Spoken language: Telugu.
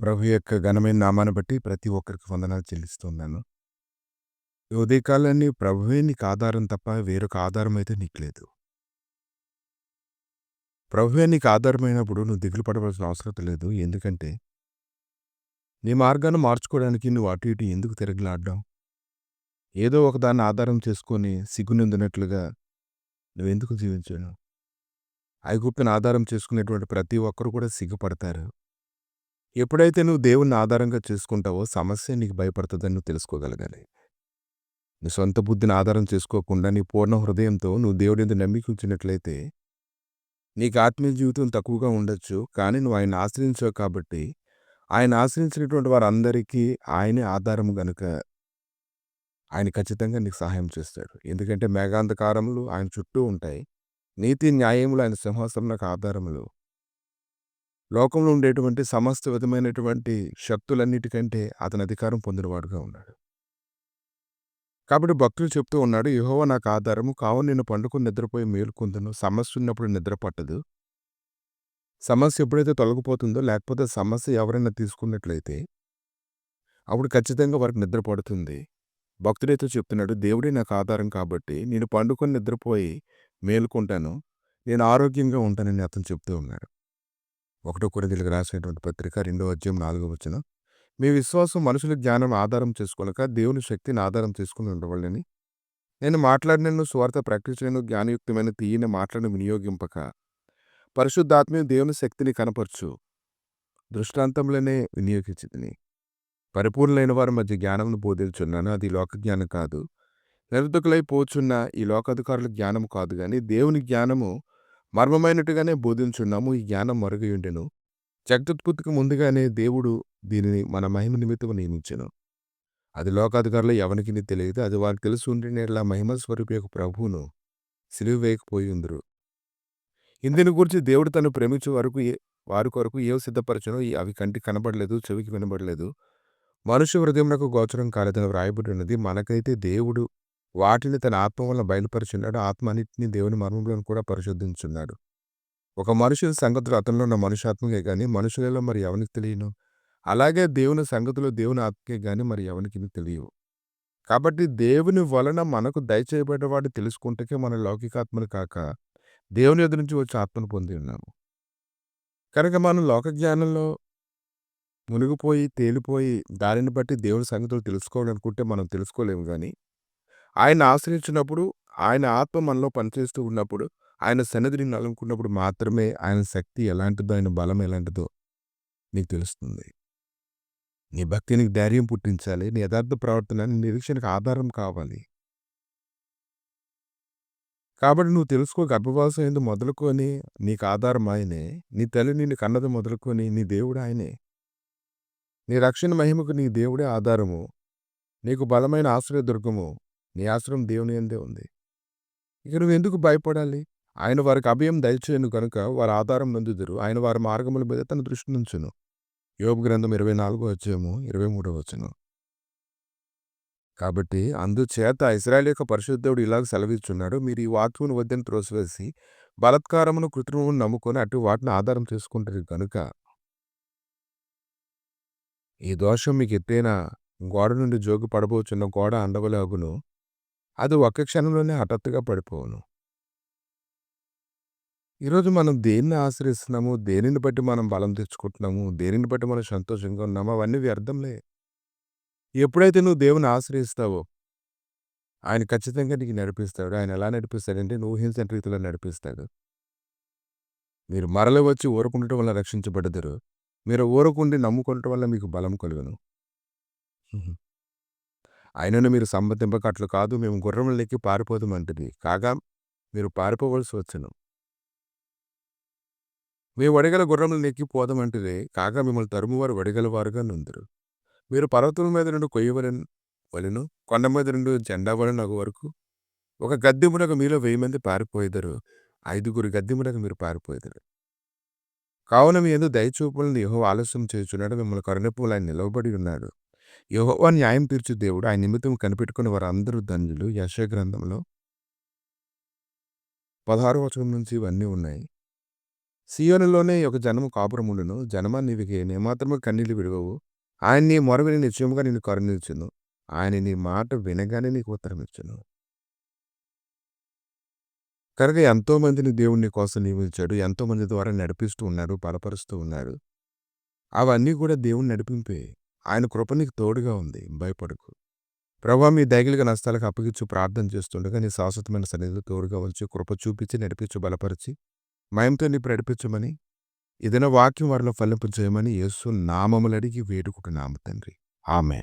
ప్రభు యొక్క ఘనమైన నామాన్ని బట్టి ప్రతి ఒక్కరికి వందనాలు చెల్లిస్తున్నాను. ఈ ఉదయకాలాన్ని ప్రభువే నీకు ఆధారం తప్ప వేరొక ఆధారం అయితే నీకు లేదు. ప్రభువే నీకు ఆధారమైనప్పుడు నువ్వు దిగులు పడవలసిన అవసరం లేదు. ఎందుకంటే నీ మార్గాన్ని మార్చుకోవడానికి నువ్వు అటు ఇటు ఎందుకు తిరగలాడడం? ఏదో ఒకదాన్ని ఆధారం చేసుకొని సిగ్గునిందినట్లుగా నువ్వెందుకు జీవించాను ఐగుప్తుని ఆధారం చేసుకునేటువంటి ప్రతి ఒక్కరు కూడా సిగ్గుపడతారు. ఎప్పుడైతే నువ్వు దేవుణ్ణి ఆధారంగా చేసుకుంటావో సమస్య నీకు భయపడుతుందని నువ్వు తెలుసుకోగలగాలి. నీ సొంత బుద్ధిని ఆధారం చేసుకోకుండా నీ పూర్ణ హృదయంతో నువ్వు దేవుడి మీద నమ్మికించినట్లయితే నీకు ఆత్మీయ జీవితం తక్కువగా ఉండొచ్చు. కానీ నువ్వు ఆయన ఆశ్రయించావు కాబట్టి ఆయన ఆశ్రయించినటువంటి వారందరికీ ఆయనే ఆధారం గనుక ఆయన ఖచ్చితంగా నీకు సహాయం చేస్తాడు. ఎందుకంటే మేఘాంధకారములు ఆయన చుట్టూ ఉంటాయి. నీతి న్యాయములు ఆయన సింహాసనకు ఆధారములు. లోకంలో ఉండేటువంటి సమస్త విధమైనటువంటి శక్తులన్నిటికంటే అతని అధికారం పొందినవాడుగా ఉన్నాడు. కాబట్టి భక్తులు చెప్తూ ఉన్నాడు యహోవ నాకు ఆధారము కావు నేను పండుకుని నిద్రపోయి మేలుకుందును. సమస్య ఉన్నప్పుడు నిద్ర పట్టదు. సమస్య ఎప్పుడైతే తొలగిపోతుందో లేకపోతే సమస్య ఎవరైనా తీసుకున్నట్లయితే అప్పుడు ఖచ్చితంగా వారికి నిద్ర పడుతుంది. భక్తుడైతే చెప్తున్నాడు దేవుడే నాకు ఆధారం కాబట్టి నేను పండుకొని నిద్రపోయి మేలుకుంటాను. నేను ఆరోగ్యంగా ఉంటానని అతను చెప్తూ ఉన్నాడు. ఒకటో కొరింథీయులకు రాసినటువంటి పత్రిక రెండో అధ్యాయం నాలుగో వచ్చిన మీ విశ్వాసం మనుషుల జ్ఞానం ఆధారం చేసుకోలేక దేవుని శక్తిని ఆధారం చేసుకుని ఉండవాలని నేను మాట్లాడినను స్వార్థ ప్రకటించను జ్ఞానయుక్తమైన తీయన మాటలను వినియోగింపక. పరిశుద్ధాత్మ్యం దేవుని శక్తిని కనపరచు. దృష్టాంతంలోనే వినియోగించింది పరిపూర్ణులైన వారి మధ్య జ్ఞానమును బోధించున్నాను. అది లోక జ్ఞానం కాదు. నిరర్ధకులై పోచున్న ఈ లోకాధికారుల జ్ఞానము కాదు కానీ దేవుని జ్ఞానము మర్మమైనట్టుగానే బోధించున్నాము ఈ జ్ఞానం మరుగుయుండెను. జగదుత్పత్తికి ముందుగానే దేవుడు దీనిని మన మహిమ నిమిత్తం నియమించెను. అది లోకాధికారులు ఎవరికి తెలియదు. అది వారికి తెలుసు ఉండినేలా మహిమ స్వరూపి యొక్క ప్రభువును సిలువ ఉందరు ఇందుని గురించి దేవుడు తను ప్రేమించే వరకు వారి కొరకు ఏవి సిద్ధపరచనో అవి కంటికి కనబడలేదు చెవికి వినబడలేదు. మనుష్య హృదయంలో గోచరం కాలేదని వ్రాయబడి ఉన్నది. మనకైతే దేవుడు వాటిని తన ఆత్మ వల్ల బయలుపరుచున్నాడు. ఆత్మ అన్నింటినీ దేవుని మర్మంలో కూడా పరిశోధించున్నాడు ఒక మనుషుల సంగతులు అతనిలో ఉన్న మనుషాత్మకే కానీ మనుషులలో మరి ఎవరికి తెలియను? అలాగే దేవుని సంగతులు దేవుని ఆత్మకే కానీ మరి ఎవరికి తెలియవు. కాబట్టి దేవుని వలన మనకు దయచేయబడ్డవాడు తెలుసుకుంటే మన లౌకికాత్మలు కాక దేవుని ఎదురు నుంచి వచ్చే ఆత్మను పొంది ఉన్నాము. కనుక మనం లోక జ్ఞానంలో మునిగిపోయి తేలిపోయి దానిని బట్టి దేవుని సంగతులు తెలుసుకోవాలనుకుంటే మనం తెలుసుకోలేము కానీ ఆయన ఆశ్రయించినప్పుడు ఆయన ఆత్మ మనలో పనిచేస్తూ ఉన్నప్పుడు ఆయన సన్నిధిని నలుముకున్నప్పుడు మాత్రమే ఆయన శక్తి ఎలాంటిదో ఆయన బలం ఎలాంటిదో నీకు తెలుస్తుంది. నీ భక్తి నీకు ధైర్యం పుట్టించాలి. నీ యథార్థ ప్రవర్తన నీ నిరీక్షణకు ఆధారం కావాలి. కాబట్టి నువ్వు తెలుసుకో గర్భవాసం ఏందో మొదలుకొని నీకు ఆధారం ఆయనే. నీ తల్లి నిన్ను కన్నది మొదలుకొని నీ దేవుడు ఆయనే. నీ రక్షణ మహిమకు నీ దేవుడే ఆధారము. నీకు బలమైన ఆశ్రయదుర్గము నీ ఆశ్రయం దేవుని అందే ఉంది. ఇక నువ్వు ఎందుకు భయపడాలి? ఆయన వారికి అభయం దయచేయను కనుక వారి ఆధారం నందుదురు. ఆయన వారి మార్గముల మీద తన దృష్టి నుంచును. యోగ గ్రంథం ఇరవై నాలుగో వచ్చేమో ఇరవై మూడో వచ్చును కాబట్టి అందుచేత ఇస్రాయల్ యొక్క పరిశుద్ధుడు ఇలాగ సెలవిస్తున్నాడు మీరు ఈ వాక్యమును వద్దని త్రోసివేసి బలత్కారమును కృత్రిమమును నమ్ముకొని అటు వాటిని ఆధారం చేసుకుంటారు కనుక ఈ దోషం మీకు ఎత్తైన గోడ నుండి జోగి పడబోచున్న గోడ అండవలాగును. అది ఒక్క క్షణంలోనే హఠాత్తుగా పడిపోవును. ఈరోజు మనం దేన్ని ఆశ్రయిస్తున్నాము? దేనిని బట్టి మనం బలం తెచ్చుకుంటున్నాము? దేనిని బట్టి మనం సంతోషంగా ఉన్నాము? అవన్నీ వ్యర్థంలే. ఎప్పుడైతే నువ్వు దేవుని ఆశ్రయిస్తావో ఆయన ఖచ్చితంగా నీకు నడిపిస్తాడు. ఆయన ఎలా నడిపిస్తాడంటే నువ్వు ఊహించిన రీతిలో నడిపిస్తాడు. మీరు మరల వచ్చి ఊరుకుండటం వల్ల రక్షించబడదురు. మీరు ఊరకుండి నమ్ముకుంటం వల్ల మీకు బలం కలుగును. ఆయనను మీరు సంబంధింపకట్లు కాదు మేము గుర్రములకి పారిపోదామంటది కాగా మీరు పారిపోవలసి వచ్చును. మీ వడిగల గుర్రములు నెక్కి పోదామంటది కాగా మిమ్మల్ని తరుమువారు వడగల వారుగా మీరు పర్వతం మీద నుండి కొయ్యవలను వలను కొండ మీద నుండి జెండా వలన వరకు ఒక గద్దెమునకు మీలో వెయ్యి మంది పారిపోయేదారు. ఐదుగురు గద్దెమునకు మీరు పారిపోయేదారు. కావున మీ ఎందు దయచూపులను యహో ఆలస్యం చేస్తున్నాడు మిమ్మల్ని కరుణపులు ఆయన నిలవబడి ఉన్నాడు. యహోవా న్యాయం తీర్చు దేవుడు. ఆయన నిమిత్తం కనిపెట్టుకుని వారందరూ ధన్యులు. యశ గ్రంథంలో పదహారు వచనం నుంచి ఇవన్నీ ఉన్నాయి. సీయోనులోనే ఒక జనము కాపురముండును. జనమా నీవికి నేమాత్రము కన్నీళ్ళు విడవవు. ఆయన నీ మొరవిని నిశ్చయముగా నిన్ను కరుణించును. ఆయన నీ మాట వినగానే నీకు ఉత్తరమిచ్చును. కనుక ఎంతో మందిని దేవుని కోసం నియమించాడు. ఎంతో మంది ద్వారా నడిపిస్తూ ఉన్నారు బలపరుస్తూ ఉన్నారు. అవన్నీ కూడా దేవుని నడిపింపే. ఆయన కృప నీకు తోడుగా ఉంది. భయపడకు. ప్రభా మీ దైగిలిగా నష్టాలకు అప్పగించు ప్రార్థన చేస్తుండగా నీ శాశ్వతమైన సన్నిధిలో తోడుగా ఉంచి కృప చూపించి నడిపించు బలపరిచి మయంతో నీ నడిపించమని ఏదైనా వాక్యం వారిలో ఫలింపు చేయమని యేసు నామములడిగి వేడుకుంటున్నాము తండ్రి. ఆమె